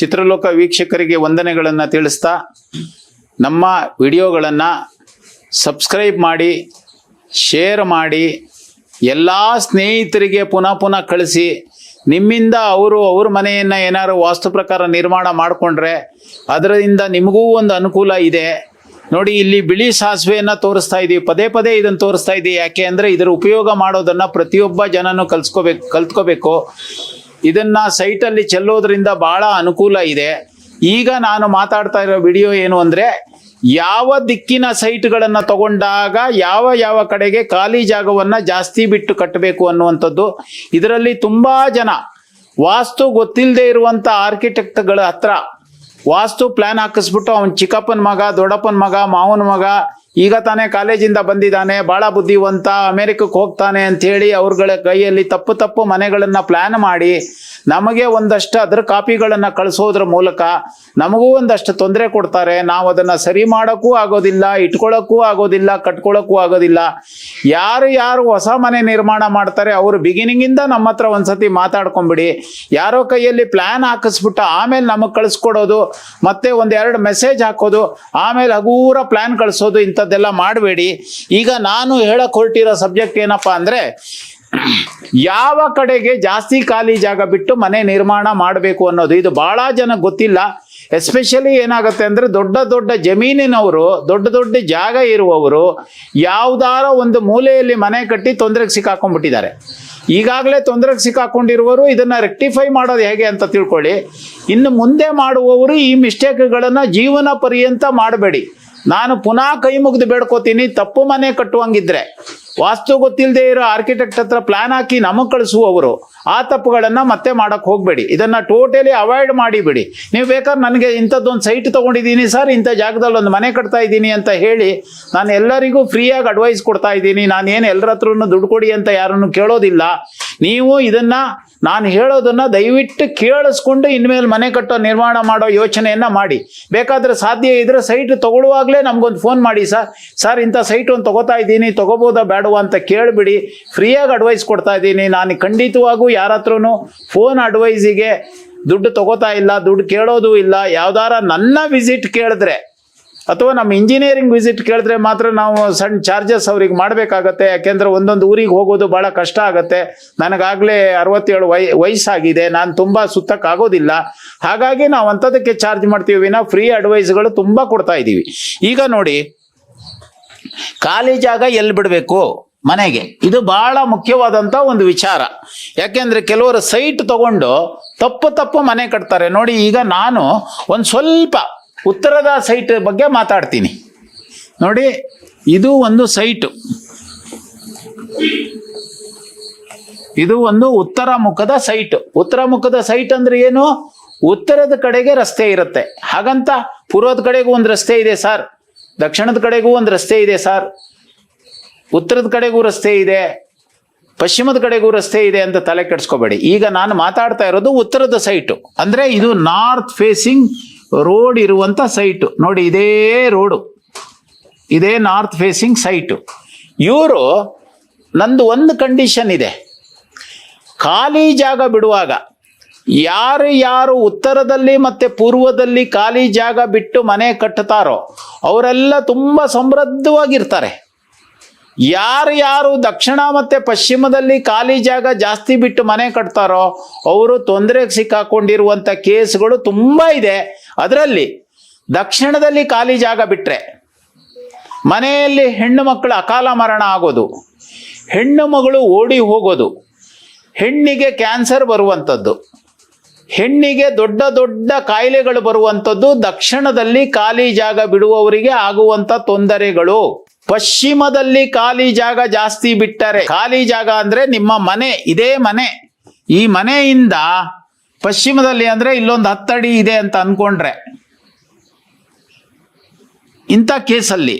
ಚಿತ್ರಲೋಕ ವೀಕ್ಷಕರಿಗೆ ವಂದನೆಗಳನ್ನು ತಿಳಿಸ್ತಾ ನಮ್ಮ ವಿಡಿಯೋಗಳನ್ನು ಸಬ್ಸ್ಕ್ರೈಬ್ ಮಾಡಿ, ಶೇರ್ ಮಾಡಿ, ಎಲ್ಲ ಸ್ನೇಹಿತರಿಗೆ ಪುನಃ ಪುನಃ ಕಳಿಸಿ. ನಿಮ್ಮಿಂದ ಅವರು ಅವ್ರ ಮನೆಯನ್ನು ಏನಾದ್ರು ವಾಸ್ತು ಪ್ರಕಾರ ನಿರ್ಮಾಣ ಮಾಡಿಕೊಂಡ್ರೆ ಅದರಿಂದ ನಿಮಗೂ ಒಂದು ಅನುಕೂಲ ಇದೆ. ನೋಡಿ, ಇಲ್ಲಿ ಬಿಳಿ ಸಾಸಿವೆಯನ್ನು ತೋರಿಸ್ತಾ ಇದ್ದೀವಿ ಪದೇ ಪದೇ ಇದನ್ನು ತೋರಿಸ್ತಾ ಇದ್ದೀವಿ ಯಾಕೆ ಅಂದರೆ ಇದರ ಉಪಯೋಗ ಮಾಡೋದನ್ನು ಪ್ರತಿಯೊಬ್ಬ ಜನನು ಕಲ್ಸ್ಕೋಬೇಕು, ಕಲ್ತ್ಕೋಬೇಕು. ಇದನ್ನ ಸೈಟಲ್ಲಿ ಚೆಲ್ಲೋದ್ರಿಂದ ಬಹಳ ಅನುಕೂಲ ಇದೆ. ಈಗ ನಾನು ಮಾತಾಡ್ತಾ ಇರೋ ವಿಡಿಯೋ ಏನು ಅಂದ್ರೆ, ಯಾವ ದಿಕ್ಕಿನ ಸೈಟ್ಗಳನ್ನು ತಗೊಂಡಾಗ ಯಾವ ಯಾವ ಕಡೆಗೆ ಖಾಲಿ ಜಾಗವನ್ನ ಜಾಸ್ತಿ ಬಿಟ್ಟು ಕಟ್ಟಬೇಕು ಅನ್ನುವಂಥದ್ದು, ಇದರಲ್ಲಿ ತುಂಬಾ ಜನ ವಾಸ್ತು ಗೊತ್ತಿಲ್ಲದೆ ಇರುವಂತ ಆರ್ಕಿಟೆಕ್ಟ್ಗಳ ಹತ್ರ ವಾಸ್ತು ಪ್ಲಾನ್ ಹಾಕಿಸ್ಬಿಟ್ಟು ಅವನ್ ಚಿಕ್ಕಪ್ಪನ ಮಗ, ದೊಡ್ಡಪ್ಪನ ಮಗ, ಮಾವನ ಮಗ ಈಗ ತಾನೇ ಕಾಲೇಜಿಂದ ಬಂದಿದ್ದಾನೆ ಭಾಳ ಬುದ್ಧಿವಂತ, ಅಮೆರಿಕಕ್ಕೆ ಹೋಗ್ತಾನೆ ಅಂಥೇಳಿ ಅವ್ರಗಳ ಕೈಯಲ್ಲಿ ತಪ್ಪು ತಪ್ಪು ಮನೆಗಳನ್ನು ಪ್ಲ್ಯಾನ್ ಮಾಡಿ, ನಮಗೆ ಒಂದಷ್ಟು ಅದರ ಕಾಪಿಗಳನ್ನು ಕಳಿಸೋದ್ರ ಮೂಲಕ ನಮಗೂ ಒಂದಷ್ಟು ತೊಂದರೆ ಕೊಡ್ತಾರೆ. ನಾವು ಅದನ್ನು ಸರಿ ಮಾಡೋಕ್ಕೂ ಆಗೋದಿಲ್ಲ ಇಟ್ಕೊಳ್ಳೋಕ್ಕೂ ಆಗೋದಿಲ್ಲ ಕಟ್ಕೊಳ್ಳೋಕ್ಕೂ ಆಗೋದಿಲ್ಲ. ಯಾರು ಯಾರು ಹೊಸ ಮನೆ ನಿರ್ಮಾಣ ಮಾಡ್ತಾರೆ, ಅವರು ಬಿಗಿನಿಂಗಿಂದ ನಮ್ಮ ಹತ್ರ ಒಂದ್ಸತಿ ಮಾತಾಡ್ಕೊಂಬಿಡಿ. ಯಾರೋ ಕೈಯಲ್ಲಿ ಪ್ಲ್ಯಾನ್ ಹಾಕಿಸ್ಬಿಟ್ಟು ಆಮೇಲೆ ನಮಗೆ ಕಳಿಸ್ಕೊಡೋದು, ಮತ್ತೆ ಒಂದೆರಡು ಮೆಸೇಜ್ ಹಾಕೋದು, ಆಮೇಲೆ ಹಗೂರ ಪ್ಲ್ಯಾನ್ ಕಳಿಸೋದು ಇಂಥದ್ದೆಲ್ಲ ಮಾಡಬೇಡಿ. ಈಗ ನಾನು ಹೇಳಕ್ ಹೊರಟಿರೋ ಸಬ್ಜೆಕ್ಟ್ ಏನಪ್ಪಾ ಅಂದರೆ, ಯಾವ ಕಡೆಗೆ ಜಾಸ್ತಿ ಖಾಲಿ ಜಾಗ ಬಿಟ್ಟು ಮನೆ ನಿರ್ಮಾಣ ಮಾಡಬೇಕು ಅನ್ನೋದು. ಇದು ಬಹಳ ಜನ ಗೊತ್ತಿಲ್ಲ. ಎಸ್ಪೆಷಲಿ ಏನಾಗುತ್ತೆ ಅಂದರೆ, ದೊಡ್ಡ ದೊಡ್ಡ ಜಮೀನಿನವರು, ದೊಡ್ಡ ದೊಡ್ಡ ಜಾಗ ಇರುವವರು ಯಾವುದಾರ ಒಂದು ಮೂಲೆಯಲ್ಲಿ ಮನೆ ಕಟ್ಟಿ ತೊಂದರೆಗೆ ಸಿಕ್ಕಾಕೊಂಡ್ಬಿಟ್ಟಿದ್ದಾರೆ. ಈಗಾಗಲೇ ತೊಂದರೆಗೆ ಸಿಕ್ಕಾಕೊಂಡಿರುವವರು ಇದನ್ನು ರೆಕ್ಟಿಫೈ ಮಾಡೋದು ಹೇಗೆ ಅಂತ ತಿಳ್ಕೊಳ್ಳಿ. ಇನ್ನು ಮುಂದೆ ಮಾಡುವವರು ಈ ಮಿಸ್ಟೇಕ್ಗಳನ್ನು ಜೀವನ ಪರ್ಯಂತ ಮಾಡಬೇಡಿ. ನಾನು ಪುನಃ ಕೈ ಮುಗಿದು ಬೇಡ್ಕೋತೀನಿ ತಪ್ಪು ಮನೆ ಕಟ್ಟುವಂಗಿದ್ರೆ. ವಾಸ್ತು ಗೊತ್ತಿಲ್ಲದೆ ಇರೋ ಆರ್ಕಿಟೆಕ್ಟ್ ಹತ್ರ ಪ್ಲಾನ್ ಹಾಕಿ ನಮಗೆ ಕಳಿಸುವವರು ಆ ತಪ್ಪುಗಳನ್ನು ಮತ್ತೆ ಮಾಡಕ್ಕೆ ಹೋಗಬೇಡಿ. ಇದನ್ನು ಟೋಟಲಿ ಅವಾಯ್ಡ್ ಮಾಡಿಬಿಡಿ ನೀವು ಬೇಕಾದ್ರೆ ನನಗೆ ಇಂಥದ್ದೊಂದು ಸೈಟ್ ತೊಗೊಂಡಿದ್ದೀನಿ ಸರ್, ಇಂಥ ಜಾಗದಲ್ಲಿ ಒಂದು ಮನೆ ಕಟ್ತಾ ಇದ್ದೀನಿ ಅಂತ ಹೇಳಿ ನಾನು ಎಲ್ಲರಿಗೂ ಫ್ರೀಯಾಗಿ ಅಡ್ವೈಸ್ ಕೊಡ್ತಾ ಇದ್ದೀನಿ. ನಾನು ಏನು ಎಲ್ಲರ ಹತ್ರನೂ ದುಡ್ಡು ಕೊಡಿ ಅಂತ ಯಾರನ್ನು ಕೇಳೋದಿಲ್ಲ. ನೀವು ಇದನ್ನು ನಾನು ಹೇಳೋದನ್ನ ದಯವಿಟ್ಟು ಕೇಳಿಸ್ಕೊಂಡು ಇನ್ಮೇಲೆ ಮನೆ ಕಟ್ಟೋ ನಿರ್ಮಾಣ ಮಾಡೋ ಯೋಚನೆಯನ್ನು ಮಾಡಿ. ಬೇಕಾದ್ರೆ ಸಾಧ್ಯ ಇದ್ರೆ ಸೈಟ್ ತಗೊಳ್ಳುವಾಗಲೇ ನಮ್ಗೊಂದು ಫೋನ್ ಮಾಡಿ ಸರ್. ಸರ್, ಇಂಥ ಸೈಟ್ ಒಂದು ತೊಗೋತಾ ಇದ್ದೀನಿ, ತಗೋಬೋದಾ ಬೇಡವಾ ಅಂತ ಕೇಳಿಬಿಡಿ. ಫ್ರೀಯಾಗಿ ಅಡ್ವೈಸ್ ಕೊಡ್ತಾ ಇದ್ದೀನಿ. ನಾನು ಖಂಡಿತವಾಗೂ ಯಾರ ಹತ್ರನೂ ಫೋನ್ ಅಡ್ವೈಸಿಗೆ ದುಡ್ಡು ತಗೋತಾ ಇಲ್ಲ, ದುಡ್ಡು ಕೇಳೋದು ಇಲ್ಲ. ಯಾವ್ದಾರ ನನ್ನ ವಿಸಿಟ್ ಕೇಳಿದ್ರೆ ಅಥವಾ ನಮ್ಮ ಇಂಜಿನಿಯರಿಂಗ್ ವಿಸಿಟ್ ಕೇಳಿದ್ರೆ ಮಾತ್ರ ನಾವು ಸಣ್ಣ ಚಾರ್ಜಸ್ ಅವ್ರಿಗೆ ಮಾಡಬೇಕಾಗತ್ತೆ. ಯಾಕೆಂದ್ರೆ ಒಂದೊಂದು ಊರಿಗೆ ಹೋಗೋದು ಭಾಳ ಕಷ್ಟ ಆಗುತ್ತೆ. ನನಗಾಗಲೇ ಅರವತ್ತೇಳು ವಯ್, ವಯಸ್ಸಾಗಿದೆ. ನಾನು ತುಂಬ ಸುತ್ತಕ್ಕಾಗೋದಿಲ್ಲ. ಹಾಗಾಗಿ ನಾವು ಅಂಥದಕ್ಕೆ ಚಾರ್ಜ್ ಮಾಡ್ತೀವಿ. ವಿನ ಫ್ರೀ ಅಡ್ವೈಸ್ಗಳು ತುಂಬ ಕೊಡ್ತಾ ಇದ್ದೀವಿ ಈಗ ನೋಡಿ ಖಾಲಿ ಜಾಗ ಎಲ್ಲಿ ಬಿಡಬೇಕು? ಮನೆಗೆ. ಇದು ಬಹಳ ಮುಖ್ಯವಾದಂಥ ಒಂದು ವಿಚಾರ. ಯಾಕೆಂದ್ರೆ ಕೆಲವರು ಸೈಟ್ ತಗೊಂಡು ತಪ್ಪು ತಪ್ಪು ಮನೆ ಕಟ್ತಾರೆ. ನೋಡಿ, ಈಗ ನಾನು ಒಂದು ಸ್ವಲ್ಪ ಉತ್ತರದ ಸೈಟ್ ಬಗ್ಗೆ ಮಾತಾಡ್ತೀನಿ. ನೋಡಿ, ಇದು ಒಂದು ಸೈಟು. ಇದು ಒಂದು ಉತ್ತರ ಮುಖದ ಸೈಟ್. ಉತ್ತರ ಮುಖದ ಸೈಟ್ ಅಂದ್ರೆ ಏನು? ಉತ್ತರದ ಕಡೆಗೆ ರಸ್ತೆ ಇರುತ್ತೆ. ಹಾಗಂತ ಪೂರ್ವದ ಕಡೆಗೂ ಒಂದು ರಸ್ತೆ ಇದೆ, ಸರ್. ದಕ್ಷಿಣದ ಕಡೆಗೂ ಒಂದು ರಸ್ತೆ ಇದೆ ಸರ್. ಉತ್ತರದ ಕಡೆಗೂ ರಸ್ತೆ ಇದೆ, ಪಶ್ಚಿಮದ ಕಡೆಗೂ ರಸ್ತೆ ಇದೆ ಅಂತ ತಲೆ ಕೆಡಿಸ್ಕೋಬೇಡಿ. ಈಗ ನಾನು ಮಾತಾಡ್ತಾ ಇರೋದು ಉತ್ತರದ ಸೈಟು ಅಂದ್ರೆ ಇದು ನಾರ್ತ್ ಫೇಸಿಂಗ್ ರೋಡ್ ಇರುವಂತ ಸೈಟು ನೋಡಿ, ಇದೇ ರೋಡು ಇದೇ ನಾರ್ತ್ ಫೇಸಿಂಗ್ ಸೈಟು ಇವರು ನಂದು ಒಂದು ಕಂಡೀಷನ್ ಇದೆ. ಖಾಲಿ ಜಾಗ ಬಿಡುವಾಗ ಯಾರು ಯಾರು ಉತ್ತರದಲ್ಲಿ ಮತ್ತೆ ಪೂರ್ವದಲ್ಲಿ ಖಾಲಿ ಜಾಗ ಬಿಟ್ಟು ಮನೆ ಕಟ್ಟುತ್ತಾರೋ ಅವರೆಲ್ಲ ತುಂಬ ಸಮೃದ್ಧವಾಗಿರ್ತಾರೆ. ಯಾರು ಯಾರು ದಕ್ಷಿಣ ಮತ್ತೆ ಪಶ್ಚಿಮದಲ್ಲಿ ಖಾಲಿ ಜಾಗ ಜಾಸ್ತಿ ಬಿಟ್ಟು ಮನೆ ಕಟ್ತಾರೋ ಅವರು ತೊಂದರೆಗೆ ಸಿಕ್ಕಾಕೊಂಡಿರುವಂಥ ಕೇಸ್ಗಳು ತುಂಬ ಇದೆ. ಅದರಲ್ಲಿ ದಕ್ಷಿಣದಲ್ಲಿ ಖಾಲಿ ಜಾಗ ಬಿಟ್ಟರೆ ಮನೆಯಲ್ಲಿ ಹೆಣ್ಣು ಮಕ್ಕಳು ಅಕಾಲ ಮರಣ ಆಗೋದು, ಹೆಣ್ಣು ಮಗಳು ಓಡಿ ಹೋಗೋದು, ಹೆಣ್ಣಿಗೆ ಕ್ಯಾನ್ಸರ್ ಬರುವಂಥದ್ದು ಹೆಣ್ಣಿಗೆ ದೊಡ್ಡ ದೊಡ್ಡ ಕಾಯಿಲೆಗಳು ಬರುವಂಥದ್ದು ದಕ್ಷಿಣದಲ್ಲಿ ಖಾಲಿ ಜಾಗ ಬಿಡುವವರಿಗೆ ಆಗುವಂತ ತೊಂದರೆಗಳು. ಪಶ್ಚಿಮದಲ್ಲಿ ಖಾಲಿ ಜಾಗ ಜಾಸ್ತಿ ಬಿಟ್ಟರೆ, ಖಾಲಿ ಜಾಗ ಅಂದ್ರೆ ನಿಮ್ಮ ಮನೆ, ಇದೇ ಮನೆ. ಈ ಮನೆಯಿಂದ ಪಶ್ಚಿಮದಲ್ಲಿ ಅಂದ್ರೆ ಇಲ್ಲೊಂದು ಹತ್ತಡಿ ಇದೆ ಅಂತ ಅನ್ಕೊಂಡ್ರೆ. ಇಂಥ ಕೇಸಲ್ಲಿ,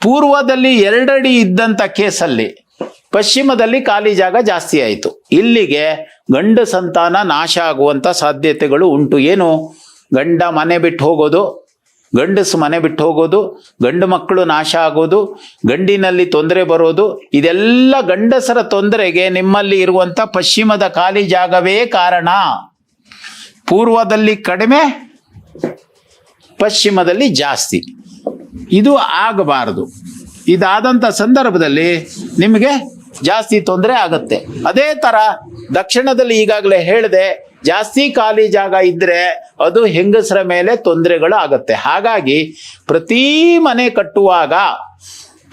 ಪೂರ್ವದಲ್ಲಿ ಎರಡಡಿ ಇದ್ದಂಥ ಕೇಸಲ್ಲಿ ಪಶ್ಚಿಮದಲ್ಲಿ ಖಾಲಿ ಜಾಗ ಜಾಸ್ತಿ ಆಯಿತು. ಇಲ್ಲಿಗೆ ಗಂಡು ಸಂತಾನ ನಾಶ ಆಗುವಂಥ ಸಾಧ್ಯತೆಗಳು ಉಂಟು. ಏನು? ಗಂಡ ಮನೆ ಬಿಟ್ಟು ಹೋಗೋದು ಗಂಡಸು ಮನೆ ಬಿಟ್ಟು ಹೋಗೋದು, ಗಂಡು ಮಕ್ಕಳು ನಾಶ ಆಗೋದು, ಗಂಡಿನಲ್ಲಿ ತೊಂದರೆ ಬರೋದು, ಇದೆಲ್ಲ ಗಂಡಸರ ತೊಂದರೆಗೆ ನಿಮ್ಮಲ್ಲಿ ಇರುವಂಥ ಪಶ್ಚಿಮದ ಖಾಲಿ ಜಾಗವೇ ಕಾರಣ. ಪೂರ್ವದಲ್ಲಿ ಕಡಿಮೆ, ಪಶ್ಚಿಮದಲ್ಲಿ ಜಾಸ್ತಿ. ಇದು ಆಗಬಾರದು. ಇದಾದಂಥ ಸಂದರ್ಭದಲ್ಲಿ ನಿಮಗೆ ಜಾಸ್ತಿ ತೊಂದರೆ ಆಗುತ್ತೆ. ಅದೇ ಥರ ದಕ್ಷಿಣದಲ್ಲಿ ಈಗಾಗಲೇ ಹೇಳಿದೆ, ಜಾಸ್ತಿ ಖಾಲಿ ಜಾಗ ಇದ್ದರೆ ಅದು ಹೆಂಗಸರ ಮೇಲೆ ತೊಂದರೆಗಳು ಆಗುತ್ತೆ. ಹಾಗಾಗಿ ಪ್ರತಿ ಮನೆ ಕಟ್ಟುವಾಗ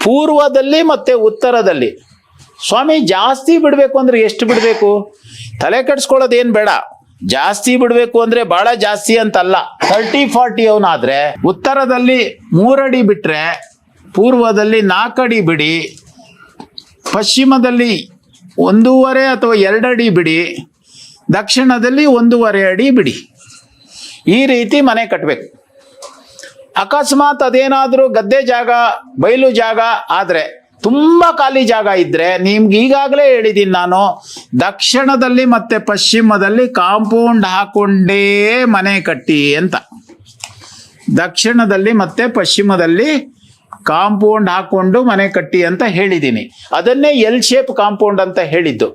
ಪೂರ್ವದಲ್ಲಿ ಮತ್ತು ಉತ್ತರದಲ್ಲಿ, ಸ್ವಾಮಿ ಜಾಸ್ತಿ ಬಿಡಬೇಕು ಅಂದರೆ ಎಷ್ಟು ಬಿಡಬೇಕು? ತಲೆ ಕೆಡ್ಸ್ಕೊಳ್ಳೋದು ಏನು ಬೇಡ. ಜಾಸ್ತಿ ಬಿಡಬೇಕು ಅಂದರೆ ಭಾಳ ಜಾಸ್ತಿ ಅಂತಲ್ಲ. ತರ್ಟಿ, ಫಾರ್ಟಿ ಅವನಾದರೆ ಉತ್ತರದಲ್ಲಿ ಮೂರಡಿ ಬಿಟ್ಟರೆ ಪೂರ್ವದಲ್ಲಿ ನಾಲ್ಕಡಿ ಬಿಡಿ. ಪಶ್ಚಿಮದಲ್ಲಿ ಒಂದೂವರೆ ಅಥವಾ ಎರಡಡಿ ಬಿಡಿ, ದಕ್ಷಿಣದಲ್ಲಿ ಒಂದೂವರೆ ಅಡಿ ಬಿಡಿ. ಈ ರೀತಿ ಮನೆ ಕಟ್ಟಬೇಕು ಅಕಸ್ಮಾತ್ ಅದೇನಾದರೂ ಗದ್ದೆ ಜಾಗ, ಬಯಲು ಜಾಗ ಆದರೆ, ತುಂಬ ಖಾಲಿ ಜಾಗ ಇದ್ದರೆ ನಿಮ್ಗೆ ಈಗಾಗಲೇ ಹೇಳಿದ್ದೀನಿ ನಾನು, ದಕ್ಷಿಣದಲ್ಲಿ ಮತ್ತು ಪಶ್ಚಿಮದಲ್ಲಿ ಕಾಂಪೌಂಡ್ ಹಾಕೊಂಡೇ ಮನೆ ಕಟ್ಟಿ ಅಂತ. ದಕ್ಷಿಣದಲ್ಲಿ ಮತ್ತು ಪಶ್ಚಿಮದಲ್ಲಿ ಕಾಂಪೌಂಡ್ ಹಾಕೊಂಡು ಮನೆ ಕಟ್ಟಿ ಅಂತ ಹೇಳಿದ್ದೀನಿ. ಅದನ್ನೇ ಎಲ್ ಶೇಪ್ ಕಾಂಪೌಂಡ್ ಅಂತ ಹೇಳಿದ್ದು.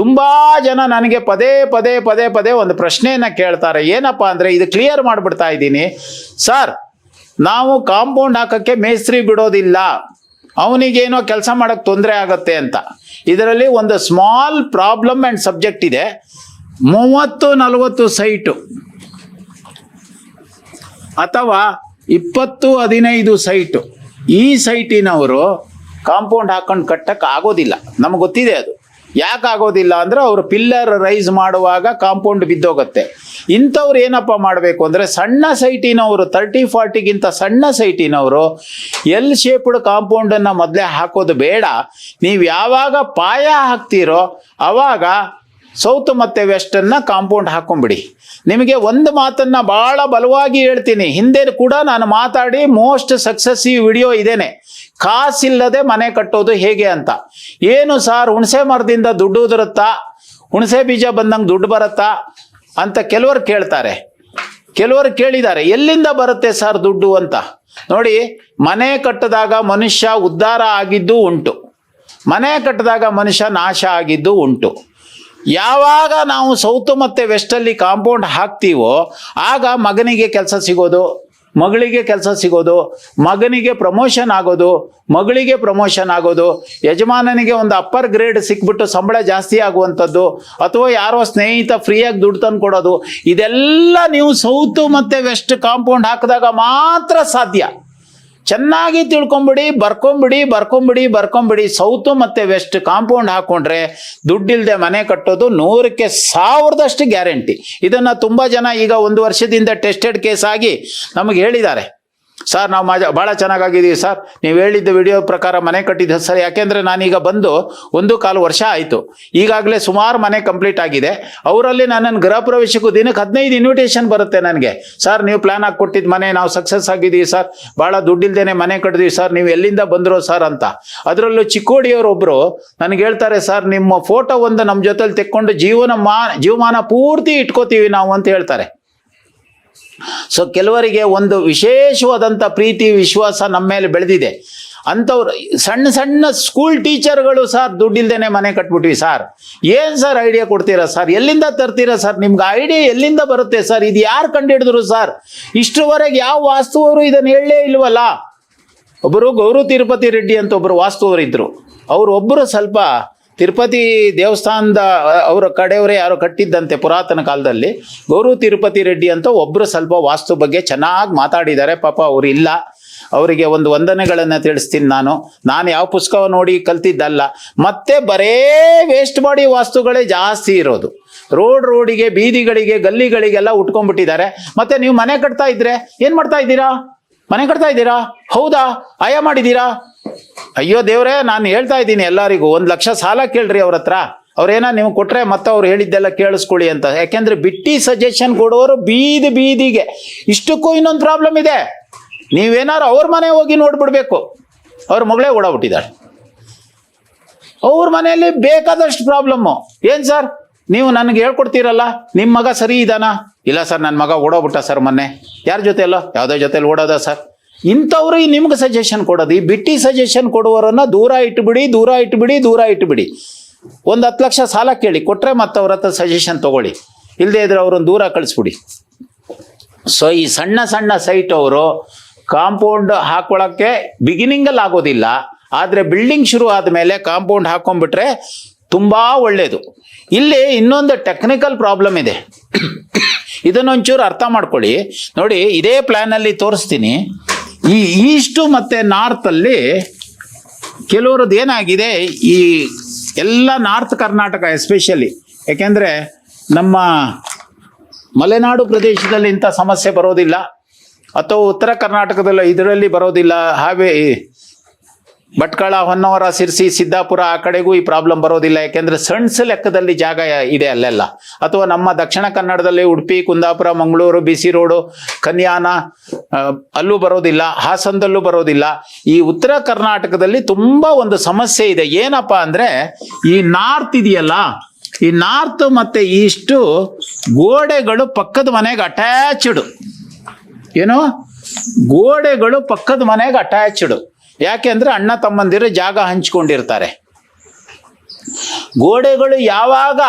ತುಂಬ ಜನ ನನಗೆ ಪದೇ ಪದೇ ಪದೇ ಪದೇ ಒಂದು ಪ್ರಶ್ನೆಯನ್ನು ಕೇಳ್ತಾರೆ. ಏನಪ್ಪ ಅಂದರೆ ಇದು ಕ್ಲಿಯರ್ ಮಾಡಿಬಿಡ್ತಾ ಇದ್ದೀನಿ. ಸರ್ ನಾವು ಕಾಂಪೌಂಡ್ ಹಾಕೋಕ್ಕೆ ಮೇಸ್ತ್ರಿ ಬಿಡೋದಿಲ್ಲ. ಅವನಿಗೇನೋ ಕೆಲಸ ಮಾಡೋಕ್ಕೆ ತೊಂದರೆ ಆಗುತ್ತೆ ಅಂತ. ಇದರಲ್ಲಿ ಒಂದು ಸ್ಮಾಲ್ ಪ್ರಾಬ್ಲಮ್ ಆ್ಯಂಡ್ ಸಬ್ಜೆಕ್ಟ್ ಇದೆ. ಮೂವತ್ತು ನಲವತ್ತು ಸೈಟು. ಅಥವಾ ಇಪ್ಪತ್ತು ಹದಿನೈದು ಸೈಟು. ಈ ಸೈಟಿನವರು ಕಾಂಪೌಂಡ್ ಹಾಕೊಂಡು ಕಟ್ಟಕ್ಕೆ ಆಗೋದಿಲ್ಲ. ನಮಗೆ ಗೊತ್ತಿದೆ ಅದು. ಯಾಕೆ ಆಗೋದಿಲ್ಲ ಅಂದರೆ ಅವರು ಪಿಲ್ಲರ್ ರೈಸ್ ಮಾಡುವಾಗ ಕಾಂಪೌಂಡ್ ಬಿದ್ದೋಗುತ್ತೆ. ಇಂಥವ್ರು ಏನಪ್ಪ ಮಾಡಬೇಕು ಅಂದರೆ ಸಣ್ಣ ಸೈಟಿನವರು, ತರ್ಟಿ ಫಾರ್ಟಿಗಿಂತ ಸಣ್ಣ ಸೈಟಿನವರು, ಎಲ್ ಶೇಪ್ಡ್ ಕಾಂಪೌಂಡನ್ನು ಮೊದಲೇ ಹಾಕೋದು ಬೇಡ. ನೀವು ಯಾವಾಗ ಪಾಯ ಹಾಕ್ತೀರೋ ಆವಾಗ ಸೌತ್ ಮತ್ತು ವೆಸ್ಟನ್ನ ಕಾಂಪೌಂಡ್ ಹಾಕೊಂಬಿಡಿ. ನಿಮಗೆ ಒಂದು ಮಾತನ್ನು ಭಾಳ ಬಲವಾಗಿ ಹೇಳ್ತೀನಿ. ಹಿಂದೆ ಕೂಡ ನಾನು ಮಾತಾಡಿ ಮೋಸ್ಟ್ ಸಕ್ಸಸ್ಸಿವ್ ವಿಡಿಯೋ ಇದೇನೆ. ಕಾಸಿಲ್ಲದೆ ಮನೆ ಕಟ್ಟೋದು ಹೇಗೆ ಅಂತ. ಏನು ಸಾರ್ ಹುಣಸೆ ಮರದಿಂದ ದುಡ್ಡು ಉದುರುತ್ತಾ? ಹುಣಸೆ ಬೀಜ ಬಂದಂಗೆ ದುಡ್ಡು ಬರುತ್ತಾ? ಅಂತ ಕೆಲವರು ಕೇಳ್ತಾರೆ. ಕೆಲವರು ಕೇಳಿದ್ದಾರೆ, ಎಲ್ಲಿಂದ ಬರುತ್ತೆ ಸರ್ ದುಡ್ಡು ಅಂತ. ನೋಡಿ, ಮನೆ ಕಟ್ಟಿದಾಗ ಮನುಷ್ಯ ಉದ್ಧಾರ ಆಗಿದ್ದು ಉಂಟು. ಮನೆ ಕಟ್ಟಿದಾಗ ಮನುಷ್ಯ ನಾಶ ಆಗಿದ್ದು ಉಂಟು. ಯಾವಾಗ ನಾವು ಸೌತ್ ಮತ್ತು ವೆಸ್ಟಲ್ಲಿ ಕಾಂಪೌಂಡ್ ಹಾಕ್ತೀವೋ ಆಗ ಮಗನಿಗೆ ಕೆಲಸ ಸಿಗೋದು, ಮಗಳಿಗೆ ಕೆಲಸ ಸಿಗೋದು, ಮಗನಿಗೆ ಪ್ರಮೋಷನ್ ಆಗೋದು, ಮಗಳಿಗೆ ಪ್ರಮೋಷನ್ ಆಗೋದು, ಯಜಮಾನನಿಗೆ ಒಂದು ಅಪ್ಪರ್ ಗ್ರೇಡ್ ಸಿಕ್ಬಿಟ್ಟು ಸಂಬಳ ಜಾಸ್ತಿ ಆಗುವಂಥದ್ದು ಅಥವಾ ಯಾರೋ ಸ್ನೇಹಿತ ಫ್ರೀಯಾಗಿ ದುಡ್ಡು ತಂದು ಕೊಡೋದು, ಇದೆಲ್ಲ ನೀವು ಸೌತು ಮತ್ತು ವೆಸ್ಟ್ ಕಾಂಪೌಂಡ್ ಹಾಕಿದಾಗ ಮಾತ್ರ ಸಾಧ್ಯ. ಚೆನ್ನಾಗಿ ತಿಳ್ಕೊಂಬಿಡಿ, ಬರ್ಕೊಂಬಿಡಿ ಬರ್ಕೊಂಬಿಡಿ ಬರ್ಕೊಂಬಿಡಿ. ಸೌತು ಮತ್ತು ವೆಸ್ಟ್ ಕಾಂಪೌಂಡ್ ಹಾಕೊಂಡ್ರೆ ದುಡ್ಡಿಲ್ಲದೆ ಮನೆ ಕಟ್ಟೋದು ನೂರಕ್ಕೆ ಸಾವಿರದಷ್ಟು ಗ್ಯಾರಂಟಿ. ಇದನ್ನು ತುಂಬ ಜನ ಈಗ ಒಂದು ವರ್ಷದಿಂದ ಟೆಸ್ಟೆಡ್ ಕೇಸ್ ಆಗಿ ನಮಗೆ ಹೇಳಿದ್ದಾರೆ. ಸರ್ ನಾವು ಮಾಜ ಭಾಳ ಚೆನ್ನಾಗಾಗಿದ್ದೀವಿ ಸರ್ ನೀವು ಹೇಳಿದ್ದ ವಿಡಿಯೋ ಪ್ರಕಾರ ಮನೆ ಕಟ್ಟಿದ್ದ ಸರ್. ಯಾಕೆಂದರೆ ನಾನೀಗ ಬಂದು ಒಂದು ಕಾಲು ವರ್ಷ ಆಯಿತು. ಈಗಾಗಲೇ ಸುಮಾರು ಮನೆ ಕಂಪ್ಲೀಟ್ ಆಗಿದೆ. ಅವರಲ್ಲಿ ನನ್ನನ್ನು ಗೃಹ ಪ್ರವೇಶಕ್ಕೂ ದಿನಕ್ಕೆ ಹದಿನೈದು ಇನ್ವಿಟೇಷನ್ ಬರುತ್ತೆ ನನಗೆ. ಸರ್ ನೀವು ಪ್ಲ್ಯಾನ್ ಹಾಕಿ ಕೊಟ್ಟಿದ್ದ ಮನೆ, ನಾವು ಸಕ್ಸಸ್ ಆಗಿದ್ದೀವಿ ಸರ್ ಭಾಳ ದುಡ್ಡಿಲ್ದೇನೆ ಮನೆ ಕಟ್ಟಿದ್ವಿ ಸರ್ ನೀವು ಎಲ್ಲಿಂದ ಬಂದರು ಸರ್ ಅಂತ. ಅದರಲ್ಲೂ ಚಿಕ್ಕೋಡಿಯವರೊಬ್ಬರು ನನಗೆ ಹೇಳ್ತಾರೆ ಸರ್ ನಿಮ್ಮ ಫೋಟೋ ಒಂದು ನಮ್ಮ ಜೊತೆಲಿ ತೆಕ್ಕೊಂಡು ಜೀವನ ಮಾ, ಜೀವಮಾನ ಪೂರ್ತಿ ಇಟ್ಕೋತೀವಿ ನಾವು, ಅಂತ ಹೇಳ್ತಾರೆ. ಸೊ ಕೆಲವರಿಗೆ ಒಂದು ವಿಶೇಷವಾದಂಥ ಪ್ರೀತಿ, ವಿಶ್ವಾಸ ನಮ್ಮ ಮೇಲೆ ಬೆಳೆದಿದೆ. ಅಂಥವ್ರು, ಸಣ್ಣ ಸಣ್ಣ ಸ್ಕೂಲ್ ಟೀಚರ್ಗಳು ಸರ್, ದುಡ್ಡಿಲ್ದೇನೆ ಮನೆ ಕಟ್ಬಿಟ್ವಿ, ಸರ್. ಏನು ಸರ್ ಐಡಿಯಾ ಕೊಡ್ತೀರಾ, ಸರ್? ಎಲ್ಲಿಂದ ತರ್ತೀರಾ, ಸರ್? ನಿಮ್ಗೆ ಐಡಿಯಾ ಎಲ್ಲಿಂದ ಬರುತ್ತೆ, ಸರ್? ಇದು ಯಾರು ಕಂಡುಹಿಡಿದ್ರು, ಸರ್? ಇಷ್ಟರವರೆಗೆ ಯಾವ ವಾಸ್ತುವರು ಇದನ್ನು ಹೇಳಲೇ ಇಲ್ವಲ್ಲ? ಒಬ್ಬರು ಗೌರು ತಿರುಪತಿ ರೆಡ್ಡಿ ಅಂತ ಒಬ್ಬರು ವಾಸ್ತುವರು ಇದ್ದರು ಅವರು ಒಬ್ಬರು ಸ್ವಲ್ಪ ತಿರುಪತಿ ದೇವಸ್ಥಾನದ ಅವರ ಕಡೆಯವರೇ ಯಾರೋ ಕಟ್ಟಿದ್ದಂತೆ ಪುರಾತನ ಕಾಲದಲ್ಲಿ ಗೌರು ತಿರುಪತಿ ರೆಡ್ಡಿ ಅಂತ ಒಬ್ಬರು ಸ್ವಲ್ಪ ವಾಸ್ತು ಬಗ್ಗೆ ಚೆನ್ನಾಗಿ ಮಾತಾಡಿದ್ದಾರೆ. ಪಾಪ ಅವರು ಇಲ್ಲ. ಅವರಿಗೆ ಒಂದು ವಂದನೆಗಳನ್ನು ತಿಳಿಸ್ತೀನಿ ನಾನು. ನಾನು ಯಾವ ಪುಸ್ತಕ ನೋಡಿ ಕಲ್ತಿದ್ದಲ್ಲ. ಮತ್ತೆ ಬರೇ ವೇಸ್ಟ್ ಬಾಡಿ ವಾಸ್ತುಗಳೇ ಜಾಸ್ತಿ ಇರೋದು. ರೋಡ್ ರೋಡಿಗೆ, ಬೀದಿಗಳಿಗೆ, ಗಲ್ಲಿಗಳಿಗೆಲ್ಲ ಉಟ್ಕೊಂಡ್ಬಿಟ್ಟಿದ್ದಾರೆ. ಮತ್ತೆ ನೀವು ಮನೆ ಕಟ್ತಾ ಇದ್ರೆ ಏನು ಮಾಡ್ತಾ ಇದ್ದೀರಾ? ಮನೆ ಕಟ್ತಾ ಇದ್ದೀರಾ? ಹೌದಾ? ಆಯ ಮಾಡಿದ್ದೀರಾ? ಅಯ್ಯೋ ದೇವ್ರೇ, ನಾನು ಹೇಳ್ತಾ ಇದ್ದೀನಿ ಎಲ್ಲರಿಗೂ, ಒಂದು ಲಕ್ಷ ಸಾಲ ಕೇಳ್ರಿ ಅವ್ರ ಹತ್ರ. ಅವ್ರೇನ ನೀವು ಕೊಟ್ರೆ ಮತ್ತೆ ಅವ್ರು ಹೇಳಿದ್ದೆಲ್ಲ ಕೇಳಿಸ್ಕೊಳ್ಳಿ ಅಂತ. ಯಾಕೆಂದ್ರೆ ಬಿಟ್ಟಿ ಸಜೆಷನ್ ಕೊಡುವವರು ಬೀದಿ ಬೀದಿಗೆ. ಇಷ್ಟಕ್ಕೂ ಇನ್ನೊಂದು ಪ್ರಾಬ್ಲಮ್ ಇದೆ. ನೀವೇನಾರು ಅವ್ರ ಮನೆ ಹೋಗಿ ನೋಡ್ಬಿಡ್ಬೇಕು. ಅವ್ರ ಮಗಳೇ ಓಡಾಬಿಟ್ಟಿದ್ದಾಳೆ ಅವ್ರ ಮನೆಯಲ್ಲಿ ಬೇಕಾದಷ್ಟು ಪ್ರಾಬ್ಲಮ್ಮು ಏನು ಸರ್? ನೀವು ನನಗೆ ಹೇಳ್ಕೊಡ್ತೀರಲ್ಲ? ನಿಮ್ಮ ಮಗ ಸರಿ ಇದ್ದಾನಾ ಇಲ್ಲ ಸರ್ ನನ್ನ ಮಗ ಓಡೋಗ್ಬಿಟ್ಟ ಸರ್ ಮೊನ್ನೆ. ಯಾರ ಜೊತೆ ಅಲ್ಲೋ ಯಾವುದೋ ಜೊತೆಲಿ ಓಡೋದ ಸರ್? ಇಂಥವ್ರು ನಿಮ್ಗೆ ಸಜೆಷನ್ ಕೊಡೋದು. ಈ ಬಿಟ್ಟಿ ಸಜೆಷನ್ ಕೊಡುವವರನ್ನ ದೂರ ಇಟ್ಬಿಡಿ ದೂರ ಇಟ್ಬಿಡಿ ದೂರ ಇಟ್ಬಿಡಿ. ಒಂದು ಹತ್ತು ಲಕ್ಷ ಸಾಲ ಕೇಳಿ ಕೊಟ್ಟರೆ ಮತ್ತೆ ಅವ್ರ ಹತ್ರ ಸಜೆಷನ್ ತೊಗೊಳ್ಳಿ. ಇಲ್ಲದೇ ಇದ್ರೆ ಅವ್ರನ್ನ ದೂರ ಕಳಿಸ್ಬಿಡಿ. ಸೊ ಈ ಸಣ್ಣ ಸಣ್ಣ ಸೈಟ್ ಅವರು ಕಾಂಪೌಂಡ್ ಹಾಕೊಳ್ಳೋಕ್ಕೆ ಬಿಗಿನಿಂಗಲ್ಲಿ ಆಗೋದಿಲ್ಲ. ಆದರೆ ಬಿಲ್ಡಿಂಗ್ ಶುರು ಆದಮೇಲೆ ಕಾಂಪೌಂಡ್ ಹಾಕೊಂಡ್ಬಿಟ್ರೆ ತುಂಬ ಒಳ್ಳೆಯದು ಇಲ್ಲಿ ಇನ್ನೊಂದು ಟೆಕ್ನಿಕಲ್ ಪ್ರಾಬ್ಲಮ್ ಇದೆ. ಇದನ್ನೊಂಚೂರು ಅರ್ಥ ಮಾಡ್ಕೊಳ್ಳಿ. ನೋಡಿ, ಇದೇ ಪ್ಲ್ಯಾನಲ್ಲಿ ತೋರಿಸ್ತೀನಿ. ಈ ಈಸ್ಟು ಮತ್ತು ನಾರ್ತಲ್ಲಿ ಕೆಲವ್ರದ್ದು ಏನಾಗಿದೆ, ಈ ಎಲ್ಲ ನಾರ್ತ್ ಕರ್ನಾಟಕ ಎಸ್ಪೆಷಲಿ ಯಾಕೆಂದರೆ ನಮ್ಮ ಮಲೆನಾಡು ಪ್ರದೇಶದಲ್ಲಿ ಇಂಥ ಸಮಸ್ಯೆ ಬರೋದಿಲ್ಲ, ಅಥವಾ ಉತ್ತರ ಕರ್ನಾಟಕದಲ್ಲಿ ಇದರಲ್ಲಿ ಬರೋದಿಲ್ಲ ಹಾವೇ ಭಟ್ಕಳ, ಹೊನ್ನವರ, ಸಿರ್ಸಿ, ಸಿದ್ದಾಪುರ ಆ ಕಡೆಗೂ ಈ ಪ್ರಾಬ್ಲಮ್ ಬರೋದಿಲ್ಲ. ಯಾಕೆಂದ್ರೆ ಸಣ್ಣ ಲೆಕ್ಕದಲ್ಲಿ ಜಾಗ ಇದೆ ಅಲ್ಲೆಲ್ಲ. ಅಥವಾ ನಮ್ಮ ದಕ್ಷಿಣ ಕನ್ನಡದಲ್ಲಿ Udupi, Kundapura, Mangaluru, B C road, Kanyana ಅಲ್ಲೂ ಬರೋದಿಲ್ಲ, ಹಾಸನದಲ್ಲೂ ಬರೋದಿಲ್ಲ. ಈ ಉತ್ತರ ಕರ್ನಾಟಕದಲ್ಲಿ ತುಂಬಾ ಒಂದು ಸಮಸ್ಯೆ ಇದೆ. ಏನಪ್ಪ ಅಂದ್ರೆ ಈ ನಾರ್ತ್ ಇದೆಯಲ್ಲ, ಈ ನಾರ್ತ್ ಮತ್ತೆ ಈಸ್ಟು ಗೋಡೆಗಳು ಪಕ್ಕದ ಮನೆಗೆ ಅಟ್ಯಾಚ್ಡ್ ಏನು? ಗೋಡೆಗಳು ಪಕ್ಕದ ಮನೆಗೆ ಅಟ್ಯಾಚ್ಡ್ ಯಾಕೆಂದ್ರೆ ಅಣ್ಣ ತಮ್ಮಂದಿರು ಜಾಗ ಹಂಚಿಕೊಂಡಿರ್ತಾರೆ. ಗೋಡೆಗಳು ಯಾವಾಗ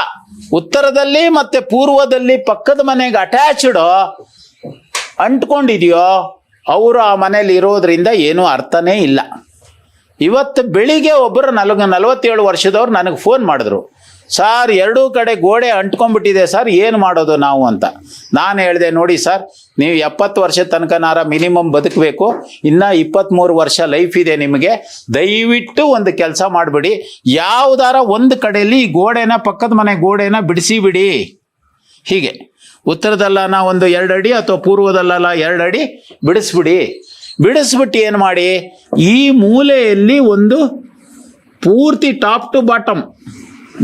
ಉತ್ತರದಲ್ಲಿ ಮತ್ತೆ ಪೂರ್ವದಲ್ಲಿ ಪಕ್ಕದ ಮನೆಗೆ ಅಟ್ಯಾಚ್ಡ್ ಅಂಟ್ಕೊಂಡಿದೆಯೋ ಅವರು ಆ ಮನೇಲಿ ಇರೋದ್ರಿಂದ ಏನೂ ಅರ್ಥನೇ ಇಲ್ಲ. ಇವತ್ತು ಬೆಳಿಗ್ಗೆ ಒಬ್ಬರು ನಲ್ಗ ನಲವತ್ತೇಳು ವರ್ಷದವ್ರು ನನಗೆ ಫೋನ್ ಮಾಡಿದ್ರು. ಸರ್ ಎರಡೂ ಕಡೆ ಗೋಡೆ ಅಂಟ್ಕೊಂಡ್ಬಿಟ್ಟಿದೆ ಸರ್, ಏನು ಮಾಡೋದು ನಾವು ಅಂತ. ನಾನು ಹೇಳಿದೆ ನೋಡಿ ಸರ್, ನೀವು ಎಪ್ಪತ್ತು ವರ್ಷದ ತನಕನಾರ ಮಿನಿಮಮ್ ಬದುಕಬೇಕು, ಇನ್ನು ಇಪ್ಪತ್ತ್ಮೂರು ವರ್ಷ ಲೈಫ್ ಇದೆ ನಿಮಗೆ, ದಯವಿಟ್ಟು ಒಂದು ಕೆಲಸ ಮಾಡಿಬಿಡಿ. ಯಾವುದಾರ ಒಂದು ಕಡೆಯಲ್ಲಿ ಈ ಗೋಡೆನ, ಪಕ್ಕದ ಮನೆ ಗೋಡೆನ ಬಿಡಿಸಿ ಬಿಡಿ. ಹೀಗೆ. ಉತ್ತರದಲ್ಲನ ಒಂದು ಎರಡು ಅಡಿ ಅಥವಾ ಪೂರ್ವದಲ್ಲಲ್ಲ ಎರಡು ಅಡಿ ಬಿಡಿಸ್ಬಿಡಿ. ಬಿಡಿಸ್ಬಿಟ್ಟು ಏನು ಮಾಡಿ, ಈ ಮೂಲೆಯಲ್ಲಿ ಒಂದು ಪೂರ್ತಿ ಟಾಪ್ ಟು ಬಾಟಮ್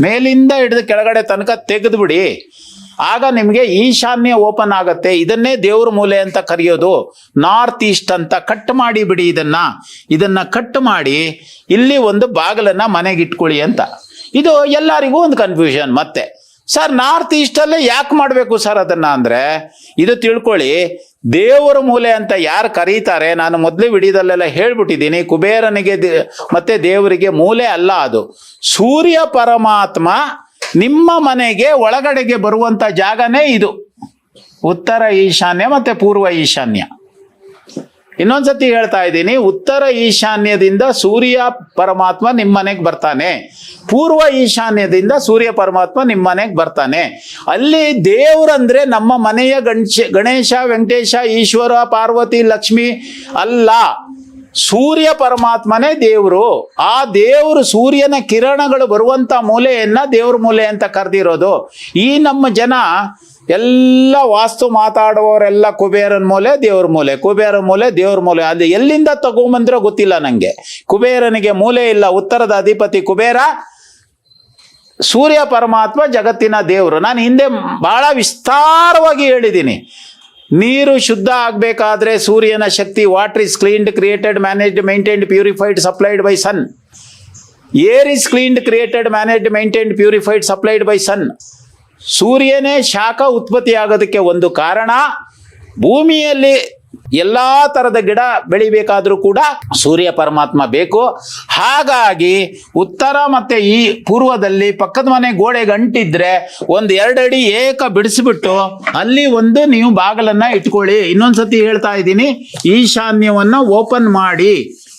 ಮೇಲಿಂದ ಹಿಡಿದು ಕೆಳಗಡೆ ತನಕ ತೆಗೆದುಬಿಡಿ ಆಗ ನಿಮಗೆ ಈಶಾನ್ಯ ಓಪನ್ ಆಗತ್ತೆ. ಇದನ್ನೇ ದೇವ್ರ ಮೂಲೆ ಅಂತ ಕರೆಯೋದು. ನಾರ್ತ್ ಈಸ್ಟ್ ಅಂತ ಕಟ್ ಮಾಡಿ ಬಿಡಿ ಇದನ್ನ. ಇದನ್ನ ಕಟ್ ಮಾಡಿ ಇಲ್ಲಿ ಒಂದು ಬಾಗಿಲನ್ನ ಮನೆಗೆ ಇಟ್ಕೊಳ್ಳಿ ಅಂತ. ಇದು ಎಲ್ಲರಿಗೂ ಒಂದು ಕನ್ಫ್ಯೂಷನ್ ಮತ್ತೆ. ಸರ್, ನಾರ್ತ್ ಈಸ್ಟಲ್ಲೇ ಯಾಕೆ ಮಾಡಬೇಕು ಸರ್ ಅದನ್ನ ಅಂದ್ರೆ, ಇದು ತಿಳ್ಕೊಳ್ಳಿ. ದೇವರ ಮೂಲೆ ಅಂತ ಯಾರು ಕರೀತಾರೆ? ನಾನು ಮೊದಲೇ ವಿಡಿಯೋದಲ್ಲೆಲ್ಲ ಹೇಳ್ಬಿಟ್ಟಿದ್ದೀನಿ. ಕುಬೇರನಿಗೆ ಮತ್ತೆ ದೇವರಿಗೆ ಮೂಲೆ ಅಲ್ಲ ಅದು. ಸೂರ್ಯ ಪರಮಾತ್ಮ ನಿಮ್ಮ ಮನೆಗೆ ಒಳಗಡೆಗೆ ಬರುವಂತ ಜಾಗನೇ ಇದು. ಉತ್ತರ ಈಶಾನ್ಯ ಮತ್ತೆ ಪೂರ್ವ ಈಶಾನ್ಯ. ಇನ್ನೊಂದ್ಸತಿ ಹೇಳ್ತಾ ಇದ್ದೀನಿ, ಉತ್ತರ ಈಶಾನ್ಯದಿಂದ ಸೂರ್ಯ ಪರಮಾತ್ಮ ನಿಮ್ಮ ಮನೆಗೆ ಬರ್ತಾನೆ. ಪೂರ್ವ ಈಶಾನ್ಯದಿಂದ ಸೂರ್ಯ ಪರಮಾತ್ಮ ನಿಮ್ಮ ಮನೆಗೆ ಬರ್ತಾನೆ. ಅಲ್ಲಿ ದೇವ್ರಂದ್ರೆ ನಮ್ಮ ಮನೆಯ ಗಣೇಶ ಗಣೇಶ, ವೆಂಕಟೇಶ, ಈಶ್ವರ, ಪಾರ್ವತಿ, ಲಕ್ಷ್ಮಿ ಅಲ್ಲ. ಸೂರ್ಯ ಪರಮಾತ್ಮನೇ ದೇವರು. ಆ ದೇವರು ಸೂರ್ಯನ ಕಿರಣಗಳು ಬರುವಂತ ಮೂಲೆಯನ್ನ ದೇವ್ರ ಮೂಲೆ ಅಂತ ಕರೆದಿರೋದು. ಈ ನಮ್ಮ ಜನ ಎಲ್ಲ ವಾಸ್ತು ಮಾತಾಡುವವರೆಲ್ಲ ಕುಬೇರನ ಮೂಲೆ, ದೇವ್ರ ಮೂಲೆ. ಕುಬೇರ ಮೂಲೆ, ದೇವ್ರ ಮೂಲೆ. ಅದು ಎಲ್ಲಿಂದ ತಗೊಂಬಂದ್ರೋ ಗೊತ್ತಿಲ್ಲ ನಂಗೆ. ಕುಬೇರನಿಗೆ ಮೂಲೆ ಇಲ್ಲ. ಉತ್ತರದ ಅಧಿಪತಿ ಕುಬೇರ, ಸೂರ್ಯ ಪರಮಾತ್ಮ ಜಗತ್ತಿನ ದೇವರು. ನಾನು ಹಿಂದೆ ಬಹಳ ವಿಸ್ತಾರವಾಗಿ ಹೇಳಿದ್ದೀನಿ. ನೀರು ಶುದ್ಧ ಆಗಬೇಕಾದ್ರೆ ಸೂರ್ಯನ ಶಕ್ತಿ water is cleaned created managed maintained purified supplied by sun air is cleaned created managed maintained purified supplied by sun ಸೂರ್ಯನೇ ಶಾಖ ಉತ್ಪತ್ತಿಯಾಗೋದಕ್ಕೆ ಒಂದು ಕಾರಣ, ಭೂಮಿಯಲ್ಲಿ ಎಲ್ಲಾ ತರದ ಗಿಡ ಬೆಳಿಬೇಕಾದ್ರೂ ಕೂಡ ಸೂರ್ಯ ಪರಮಾತ್ಮ ಬೇಕು. ಹಾಗಾಗಿ ಉತ್ತರ ಮತ್ತೆ ಈ ಪೂರ್ವದಲ್ಲಿ ಪಕ್ಕದ ಮನೆ ಗೋಡೆ ಗಂಟಿದ್ರೆ ಒಂದು ಎರಡು ಏಕ ಬಿಡಿಸಿಬಿಟ್ಟು ಅಲ್ಲಿ ಒಂದು ನೀವು ಬಾಗಲನ್ನ ಇಟ್ಕೊಳ್ಳಿ. ಇನ್ನೊಂದ್ಸತಿ ಹೇಳ್ತಾ ಇದ್ದೀನಿ, ಈಶಾನ್ಯವನ್ನ ಓಪನ್ ಮಾಡಿ.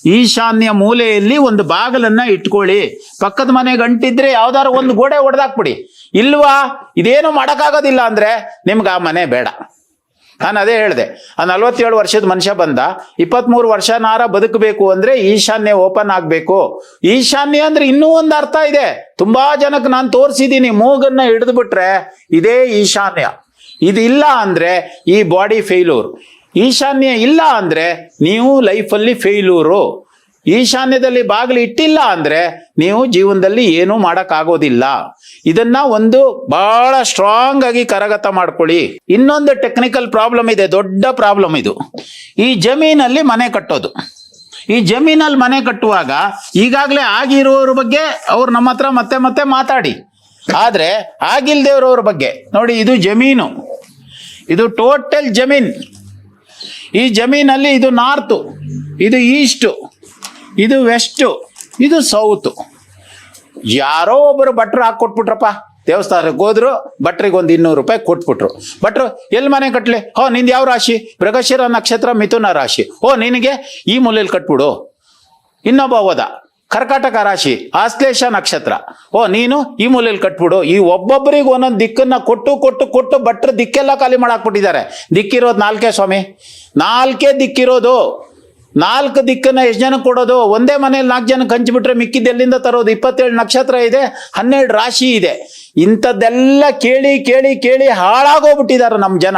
ಈಶಾನ್ಯ ಮೂಲೆಯಲ್ಲಿ ಒಂದು ಬಾಗಲನ್ನ ಇಟ್ಕೊಳ್ಳಿ. ಪಕ್ಕದ ಮನೆ ಗಂಟಿದ್ರೆ ಯಾವ್ದಾರು ಒಂದು ಗೋಡೆ ಹೊಡೆದಾಕ್ಬಿಡಿ ಇಲ್ವಾ? ಇದೇನು ಮಾಡೋಕ್ಕಾಗೋದಿಲ್ಲ ಅಂದ್ರೆ ನಿಮ್ಗೆ ಆ ಮನೆ ಬೇಡ. ನಾನು ಅದೇ ಹೇಳಿದೆ, ಆ ನಲ್ವತ್ತೇಳು ವರ್ಷದ ಮನುಷ್ಯ ಬಂದ, ಇಪ್ಪತ್ಮೂರು ವರ್ಷನಾರ ಬದುಕಬೇಕು ಅಂದ್ರೆ ಈಶಾನ್ಯ ಓಪನ್ ಆಗಬೇಕು. ಈಶಾನ್ಯ ಅಂದ್ರೆ ಇನ್ನೂ ಒಂದು ಅರ್ಥ ಇದೆ. ತುಂಬಾ ಜನಕ್ಕೆ ನಾನು ತೋರಿಸಿದ್ದೀನಿ, ಮೂಗನ್ನ ಹಿಡಿದು ಬಿಟ್ರೆ ಇದೇ ಈಶಾನ್ಯ. ಇದಿಲ್ಲ ಅಂದ್ರೆ ಈ ಬಾಡಿ ಫೇಲ್ಯೂರ್ ಈಶಾನ್ಯ ಇಲ್ಲ ಅಂದ್ರೆ ನೀವು ಲೈಫಲ್ಲಿ ಫೇಲ್ಯೂರು ಈಶಾನ್ಯದಲ್ಲಿ ಬಾಗಿಲು ಇಟ್ಟಿಲ್ಲ ಅಂದ್ರೆ ನೀವು ಜೀವನದಲ್ಲಿ ಏನೂ ಮಾಡೋಕ್ಕಾಗೋದಿಲ್ಲ. ಇದನ್ನ ಒಂದು ಬಹಳ ಸ್ಟ್ರಾಂಗ್ ಆಗಿ ಕರಗತ ಮಾಡ್ಕೊಳ್ಳಿ. ಇನ್ನೊಂದು ಟೆಕ್ನಿಕಲ್ ಪ್ರಾಬ್ಲಮ್ ಇದೆ, ದೊಡ್ಡ ಪ್ರಾಬ್ಲಮ್ ಇದು. ಈ ಜಮೀನಲ್ಲಿ ಮನೆ ಕಟ್ಟೋದು. ಈ ಜಮೀನಲ್ಲಿ ಮನೆ ಕಟ್ಟುವಾಗ ಈಗಾಗಲೇ ಆಗಿರೋರ ಬಗ್ಗೆ ಅವ್ರು ನಮ್ಮ ಹತ್ರ ಮತ್ತೆ ಮತ್ತೆ ಮಾತಾಡಿ. ಆದ್ರೆ ಆಗಿಲ್ದೇವ್ರವ್ರ ಬಗ್ಗೆ. ನೋಡಿ, ಇದು ಜಮೀನು. ಇದು ಟೋಟಲ್ ಜಮೀನ್. ಈ ಜಮೀನಲ್ಲಿ ಇದು ನಾರ್ತು ಇದು ಈಸ್ಟು ಇದು ವೆಸ್ಟು ಇದು ಸೌತು ಯಾರೋ ಒಬ್ಬರು ಭಟ್ರು ಹಾಕೊಟ್ಬಿಟ್ರಪ್ಪ ದೇವಸ್ಥಾನಕ್ಕೆ ಹೋದ್ರು ಭಟ್ರಿಗೆ ಒಂದು ಇನ್ನೂರು ರೂಪಾಯಿ ಕೊಟ್ಬಿಟ್ರು. ಭಟ್ರು, ಎಲ್ಲಿ ಮನೆ ಕಟ್ಲಿ? ಹೋ, ನಿಂದು ಯಾವ ರಾಶಿ? ಮೃಗಶಿರ ನಕ್ಷತ್ರ ಮಿಥುನ ರಾಶಿ. ಓ ನಿನಗೆ ಈ ಮೂಲೆಯಲ್ಲಿ ಕಟ್ಬಿಡು. ಇನ್ನೊಬ್ಬ ಹೋದ. ಕರ್ಕಾಟಕ ರಾಶಿ, ಆಶ್ಲೇಷ ನಕ್ಷತ್ರ. ಓ ನೀನು ಈ ಮೂಲೆಯಲ್ಲಿ ಕಟ್ಬಿಡು. ಈ ಒಬ್ಬೊಬ್ಬರಿಗೆ ಒಂದೊಂದು ದಿಕ್ಕನ್ನ ಕೊಟ್ಟು ಕೊಟ್ಟು ಕೊಟ್ಟು ಭಟ್ರು ದಿಕ್ಕೆಲ್ಲ ಖಾಲಿ ಮಾಡಾಕ್ಬಿಟ್ಟಿದ್ದಾರೆ. ದಿಕ್ಕಿರೋದು ನಾಲ್ಕೇ ಸ್ವಾಮಿ. ನಾಲ್ಕೇ ದಿಕ್ಕಿರೋದು. ನಾಲ್ಕು ದಿಕ್ಕನ್ನ ಎಷ್ಟು ಜನಕ್ಕೆ ಕೊಡೋದು? ಒಂದೇ ಮನೇಲಿ ನಾಲ್ಕು ಜನಕ್ಕೆ ಹಂಚಿಬಿಟ್ರೆ ಮಿಕ್ಕಿದ್ದು ಎಲ್ಲಿಂದ ತರೋದು? ಇಪ್ಪತ್ತೇಳು ನಕ್ಷತ್ರ ಇದೆ, ಹನ್ನೆರಡು ರಾಶಿ ಇದೆ. ಇಂಥದ್ದೆಲ್ಲ ಕೇಳಿ ಕೇಳಿ ಕೇಳಿ ಹಾಳಾಗೋಗ್ಬಿಟ್ಟಿದ್ದಾರೆ ನಮ್ಮ ಜನ.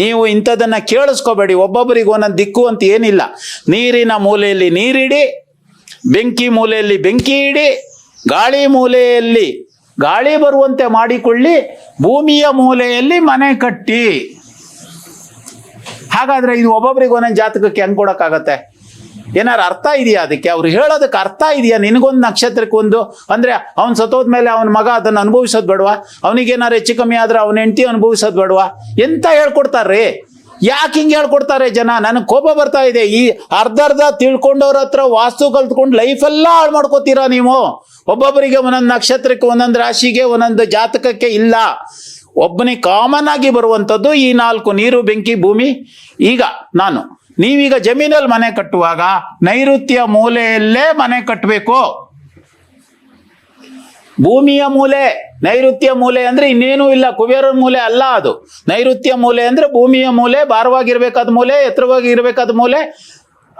ನೀವು ಇಂಥದ್ದನ್ನು ಕೇಳಿಸ್ಕೋಬೇಡಿ. ಒಬ್ಬೊಬ್ಬರಿಗೆ ಒಂದೊಂದು ದಿಕ್ಕು ಅಂತ ಏನಿಲ್ಲ. ನೀರಿನ ಮೂಲೆಯಲ್ಲಿ ನೀರಿಡಿ, ಬೆಂಕಿ ಮೂಲೆಯಲ್ಲಿ ಬೆಂಕಿ ಇಡಿ, ಗಾಳಿ ಮೂಲೆಯಲ್ಲಿ ಗಾಳಿ ಬರುವಂತೆ ಮಾಡಿಕೊಳ್ಳಿ, ಭೂಮಿಯ ಮೂಲೆಯಲ್ಲಿ ಮನೆ ಕಟ್ಟಿ. ಹಾಗಾದ್ರೆ ಇದು ಒಬ್ಬೊಬ್ರಿಗೆ ಒಂದೊಂದು ಜಾತಕಕ್ಕೆ ಹೆಂಗ್ ಕೊಡಕ್ಕಾಗತ್ತೆ? ಏನಾರು ಅರ್ಥ ಇದೆಯಾ ಅದಕ್ಕೆ? ಅವ್ರು ಹೇಳೋದಕ್ಕೆ ಅರ್ಥ ಇದೆಯಾ? ನಿನಗೊಂದು ನಕ್ಷತ್ರಕ್ಕೆ ಒಂದು? ಅಂದ್ರೆ ಸತ್ತೋದ ಮೇಲೆ ಅವನ ಮಗ ಅದನ್ನು ಅನುಭವಿಸೋದು ಬೇಡವಾ? ಅವನಿಗೇನಾರು ಹೆಚ್ಚು ಕಮ್ಮಿ ಆದ್ರೆ ಅವನ ಹೆಂಡತಿ ಅನುಭವಿಸೋದು ಬೇಡವಾ? ಎಂತ ಹೇಳ್ಕೊಡ್ತಾರ್ರಿ? ಯಾಕೆ ಹಿಂಗೆ ಹೇಳ್ಕೊಡ್ತಾರೆ ಜನ? ನನಗೆ ಕೋಪ ಬರ್ತಾ ಇದೆ. ಈ ಅರ್ಧ ಅರ್ಧ ತಿಳ್ಕೊಂಡವ್ರ ಹತ್ರ ವಾಸ್ತು ಕಲ್ತ್ಕೊಂಡು ಲೈಫೆಲ್ಲ ಹಾಳು ಮಾಡ್ಕೋತೀರಾ ನೀವು? ಒಬ್ಬೊಬ್ಬರಿಗೆ ಒಂದೊಂದು ನಕ್ಷತ್ರಕ್ಕೆ ಒಂದೊಂದು ರಾಶಿಗೆ ಒಂದೊಂದು ಜಾತಕಕ್ಕೆ ಇಲ್ಲ. ಒಬ್ಬನೇ ಕಾಮನ್ ಆಗಿ ಬರುವಂಥದ್ದು ಈ ನಾಲ್ಕು ನೀರು, ಬೆಂಕಿ, ಭೂಮಿ. ಈಗ ನಾನು ನೀವೀಗ ಜಮೀನಲ್ಲಿ ಮನೆ ಕಟ್ಟುವಾಗ ನೈಋತ್ಯ ಮೂಲೆಯಲ್ಲೇ ಮನೆ ಕಟ್ಟಬೇಕು ಭೂಮಿಯ ಮೂಲೆ, ನೈಋತ್ಯ ಮೂಲೆ ಅಂದ್ರೆ ಇನ್ನೇನೂ ಇಲ್ಲ, ಕುಬೇರನ ಮೂಲೆ ಅಲ್ಲ ಅದು. ನೈಋತ್ಯ ಮೂಲೆ ಅಂದ್ರೆ ಭೂಮಿಯ ಮೂಲೆ, ಭಾರವಾಗಿರ್ಬೇಕಾದ ಮೂಲೆ ಎತ್ತರವಾಗಿ ಇರಬೇಕಾದ ಮೂಲೆ,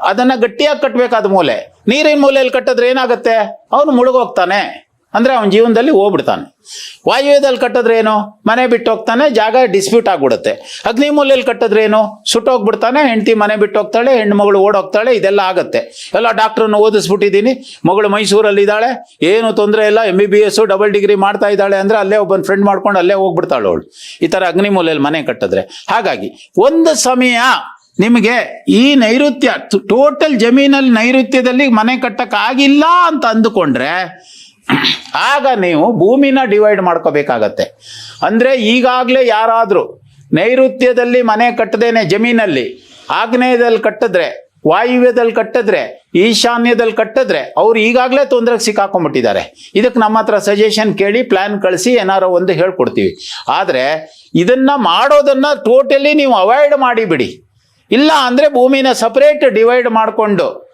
ಅದನ್ನ ಗಟ್ಟಿಯಾಗಿ ಕಟ್ಟಬೇಕಾದ ಮೂಲೆ. ನೀರಿನ ಮೂಲೆಯಲ್ಲಿ ಕಟ್ಟಿದ್ರೆ ಏನಾಗುತ್ತೆ? ಅವನು ಮುಳುಗೋಗ್ತಾನೆ. ಅಂದ್ರೆ ಅವನ ಜೀವನದಲ್ಲಿ ಹೋಗ್ಬಿಡ್ತಾನೆ. ವಾಯುವ್ಯದಲ್ಲಿ ಕಟ್ಟಿದ್ರೆ ಏನು? ಮನೆ ಬಿಟ್ಟು ಹೋಗ್ತಾನೆ, ಜಾಗ ಡಿಸ್ಪ್ಯೂಟ್ ಆಗ್ಬಿಡುತ್ತೆ. ಅಗ್ನಿ ಮೂಲೆಯಲ್ಲಿ ಕಟ್ಟಿದ್ರೆ ಏನು? ಸುಟ್ಟೋಗ್ಬಿಡ್ತಾನೆ ಹೆಂಡತಿ ಮನೆ ಬಿಟ್ಟು ಹೋಗ್ತಾಳೆ ಹೆಣ್ಣು ಮಗಳು ಓಡೋಗ್ತಾಳೆ ಇದೆಲ್ಲ ಆಗುತ್ತೆ. ಎಲ್ಲ ಡಾಕ್ಟ್ರನ್ನ ಓದಿಸ್ಬಿಟ್ಟಿದ್ದೀನಿ. ಮಗಳು ಮೈಸೂರಲ್ಲಿ ಇದ್ದಾಳೆ. ಏನು ತೊಂದರೆ ಇಲ್ಲ M B B S double degree ಮಾಡ್ತಾ ಇದ್ದಾಳೆ ಅಂದ್ರೆ ಅಲ್ಲೇ ಒಬ್ಬನ ಫ್ರೆಂಡ್ ಮಾಡ್ಕೊಂಡು ಅಲ್ಲೇ ಹೋಗ್ಬಿಡ್ತಾಳೆ ಅವಳು. ಈ ಥರ ಅಗ್ನಿ ಮೂಲೆಯಲ್ಲಿ ಮನೆ ಕಟ್ಟಿದ್ರೆ. ಹಾಗಾಗಿ, ಒಂದು ಸಮಯ ನಿಮಗೆ ಈ ನೈಋತ್ಯ ಟೋಟಲ್ ಜಮೀನಲ್ಲಿ ನೈಋತ್ಯದಲ್ಲಿ ಮನೆ ಕಟ್ಟಕ್ಕಾಗಿಲ್ಲ ಅಂತ ಅಂದುಕೊಂಡ್ರೆ ಆಗ ನೀವು ಭೂಮಿನ ಡಿವೈಡ್ ಮಾಡ್ಕೋಬೇಕಾಗತ್ತೆ. ಅಂದ್ರೆ ಈಗಾಗಲೇ ಯಾರಾದರೂ ನೈಋತ್ಯದಲ್ಲಿ ಮನೆ ಕಟ್ಟದೇನೆ ಜಮೀನಲ್ಲಿ, ಆಗ್ನೇಯದಲ್ಲಿ ಕಟ್ಟಿದ್ರೆ, ವಾಯುವ್ಯದಲ್ಲಿ ಕಟ್ಟಿದ್ರೆ, ಈಶಾನ್ಯದಲ್ಲಿ ಕಟ್ಟಿದ್ರೆ ಅವ್ರು ಈಗಾಗಲೇ ತೊಂದರೆಗೆ ಸಿಕ್ಕಾಕೊಂಡ್ಬಿಟ್ಟಿದ್ದಾರೆ ಇದಕ್ಕೆ ನಮ್ಮ ಹತ್ರ ಸಜೆಷನ್ ಕೇಳಿ ಪ್ಲಾನ್ ಕಳಿಸಿ, ಏನಾರೋ ಒಂದು ಹೇಳ್ಕೊಡ್ತೀವಿ. ಆದರೆ ಇದನ್ನು ಮಾಡೋದನ್ನು ಟೋಟಲಿ ನೀವು ಅವಾಯ್ಡ್ ಮಾಡಿಬಿಡಿ. ಇಲ್ಲ ಅಂದರೆ ಭೂಮಿನ ಸಪ್ರೇಟ್ ಡಿವೈಡ್ ಮಾಡಿಕೊಂಡು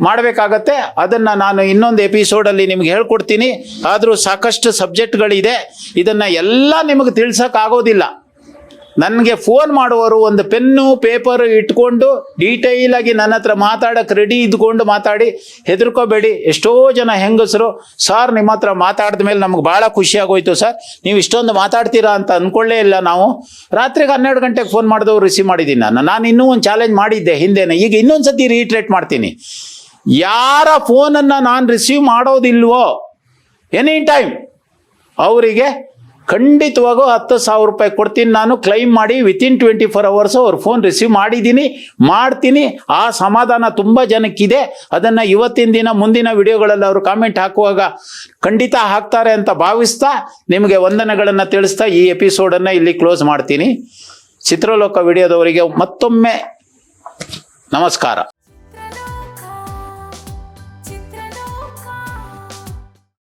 ಮಾಡಬೇಕಾಗತ್ತೆ. ಅದನ್ನು ನಾನು ಇನ್ನೊಂದು ಎಪಿಸೋಡಲ್ಲಿ ನಿಮ್ಗೆ ಹೇಳ್ಕೊಡ್ತೀನಿ. ಆದರೂ ಸಾಕಷ್ಟು ಸಬ್ಜೆಕ್ಟ್ಗಳಿದೆ. ಇದನ್ನು ಎಲ್ಲ ನಿಮಗೆ ತಿಳಿಸೋಕ್ಕಾಗೋದಿಲ್ಲ ನನಗೆ ಫೋನ್ ಮಾಡುವವರು ಒಂದು ಪೆನ್ನು ಪೇಪರ್ ಇಟ್ಕೊಂಡು ಡೀಟೈಲಾಗಿ ನನ್ನ ಹತ್ರ ಮಾತಾಡಕ್ಕೆ ರೆಡಿ ಇದ್ಕೊಂಡು ಮಾತಾಡಿ, ಹೆದರ್ಕೋಬೇಡಿ. ಎಷ್ಟೋ ಜನ ಹೆಂಗಸರು, ಸರ್, ನಿಮ್ಮ ಹತ್ರ ಮಾತಾಡಿದ ಮೇಲೆ ನಮ್ಗೆ ಭಾಳ ಖುಷಿ ಆಗೋಯ್ತು ಸರ್. ನೀವು ಇಷ್ಟೊಂದು ಮಾತಾಡ್ತೀರಾ ಅಂತ ಅಂದ್ಕೊಳ್ಳೇ ಇಲ್ಲ ನಾವು. ರಾತ್ರಿಗೆ ಹನ್ನೆರಡು ಗಂಟೆಗೆ ಫೋನ್ ಮಾಡಿದವ್ರು ರಿಸೀವ್ ಮಾಡಿದ್ದೀನಿ ನಾನು. ನಾನು ಇನ್ನೂ ಒಂದು ಚಾಲೆಂಜ್ ಮಾಡಿದ್ದೆ ಹಿಂದೆನೆ. ಈಗ ಇನ್ನೊಂದು ಸತಿ ರೀಟ್ರೇಟ್ ಮಾಡ್ತೀನಿ. ಯಾರ ಫೋನನ್ನು ನಾನು ರಿಸೀವ್ ಮಾಡೋದಿಲ್ವೋ ಎನಿ ಟೈಮ್ ಅವರಿಗೆ ಖಂಡಿತವಾಗೂ ಹತ್ತು ಸಾವಿರ ರೂಪಾಯಿ ಕೊಡ್ತೀನಿ. ನಾನು ಕ್ಲೈಮ್ ಮಾಡಿ ವಿತಿನ್ ಟ್ವೆಂಟಿ ಫೋರ್ ಅವರ್ಸ್ ಅವ್ರ ಫೋನ್ ರಿಸೀವ್ ಮಾಡಿದ್ದೀನಿ, ಮಾಡ್ತೀನಿ. ಆ ಸಮಾಧಾನ ತುಂಬ ಜನಕ್ಕಿದೆ. ಅದನ್ನು ಇವತ್ತಿನ ದಿನ ಮುಂದಿನ ವಿಡಿಯೋಗಳಲ್ಲಿ ಅವರು ಕಾಮೆಂಟ್ ಹಾಕುವಾಗ ಖಂಡಿತ ಹಾಕ್ತಾರೆ ಅಂತ ಭಾವಿಸ್ತಾ ನಿಮಗೆ ವಂದನೆಗಳನ್ನು ತಿಳಿಸ್ತಾ ಈ ಎಪಿಸೋಡನ್ನು ಇಲ್ಲಿ ಕ್ಲೋಸ್ ಮಾಡ್ತೀನಿ. ಚಿತ್ರಲೋಕ ವಿಡಿಯೋದವರಿಗೆ ಮತ್ತೊಮ್ಮೆ ನಮಸ್ಕಾರ.